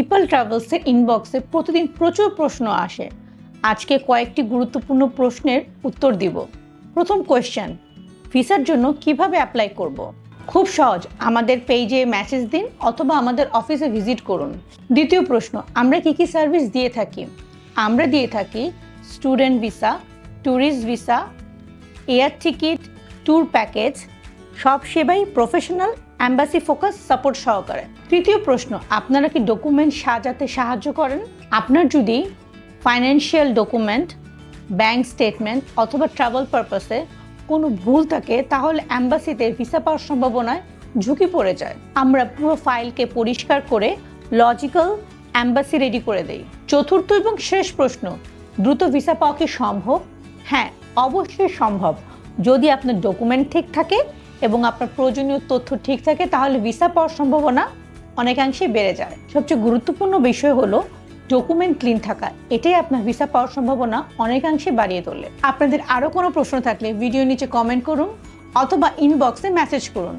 ইপাল ট্রাভেলসের ইনবক্সে প্রতিদিন প্রচুর প্রশ্ন আসে। আজকে কয়েকটি গুরুত্বপূর্ণ প্রশ্নের উত্তর দিব। প্রথম কোয়েশ্চেন ভিসার জন্য কীভাবে অ্যাপ্লাই করব। খুব সহজ, আমাদের পেজে মেসেজ দিন অথবা আমাদের অফিসে ভিজিট করুন। দ্বিতীয় প্রশ্ন, আমরা কি কি সার্ভিস দিয়ে থাকি? আমরা দিয়ে থাকি student visa tourist visa air ticket tour package সব সেবাই প্রফেশনাল অ্যাম্বাসি ফোকাস সাপোর্ট সহকারে। তৃতীয় প্রশ্ন, আপনারা কি ডকুমেন্ট সাজাতে সাহায্য করেন? আপনার যদি ফাইন্যান্সিয়াল ডকুমেন্ট ব্যাংক স্টেটমেন্ট অথবা ট্রাভেল পারপাসে কোনো ভুল থাকে, তাহলে অ্যাম্বাসিতে ভিসা পাওয়ার সম্ভাবনায় ঝুঁকি পড়ে যায়। আমরা পুরো ফাইলকে পরিষ্কার করে লজিক্যাল অ্যাম্বাসি রেডি করে দেই। চতুর্থ এবং শেষ প্রশ্ন, দ্রুত ভিসা পাওয়া কি সম্ভব? হ্যাঁ অবশ্যই সম্ভব। যদি আপনার ডকুমেন্ট ঠিক থাকে এবং আপনার প্রয়োজনীয় তথ্য ঠিক থাকে, তাহলে ভিসা পাওয়ার সম্ভাবনা অনেকাংশে বেড়ে যায়। সবচেয়ে গুরুত্বপূর্ণ বিষয় হলো ডকুমেন্ট ক্লিন থাকা। এটাই আপনার ভিসা পাওয়ার সম্ভাবনা অনেকাংশে বাড়িয়ে তোলে। আপনাদের আরও কোনো প্রশ্ন থাকলে ভিডিও নিচে কমেন্ট করুন অথবা ইনবক্সে মেসেজ করুন।